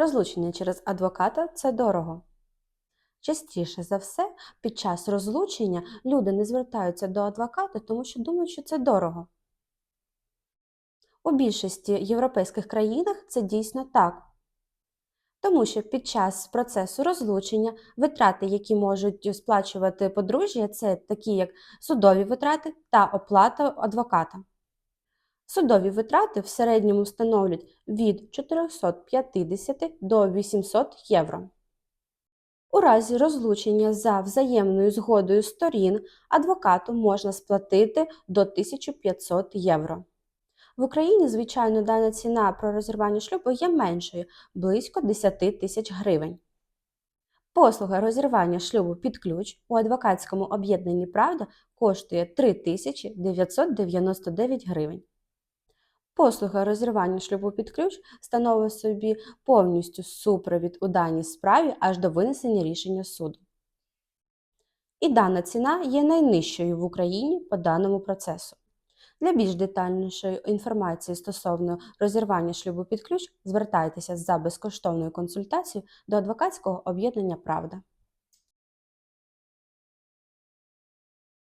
Розлучення через адвоката це дорого. Частіше за все, під час розлучення люди не звертаються до адвоката, тому що думають, що це дорого. У більшості європейських країнах це дійсно так. Тому що під час процесу розлучення витрати, які можуть сплачувати подружжя, це такі як судові витрати та оплата адвоката. Судові витрати в середньому становлять від 450 до 800 євро. У разі розлучення за взаємною згодою сторін адвокату можна сплатити до 1500 євро. В Україні, звичайно, дана ціна про розірвання шлюбу є меншою близько 10 тисяч гривень. Послуга розірвання шлюбу під ключ у адвокатському об'єднанні Правда коштує 3999 гривень. Послуга розірвання шлюбу під ключ становить собі повністю супровід у даній справі аж до винесення рішення суду. І дана ціна є найнижчою в Україні по даному процесу. Для більш детальнішої інформації стосовно розірвання шлюбу під ключ звертайтеся за безкоштовною консультацією до адвокатського об'єднання Правда.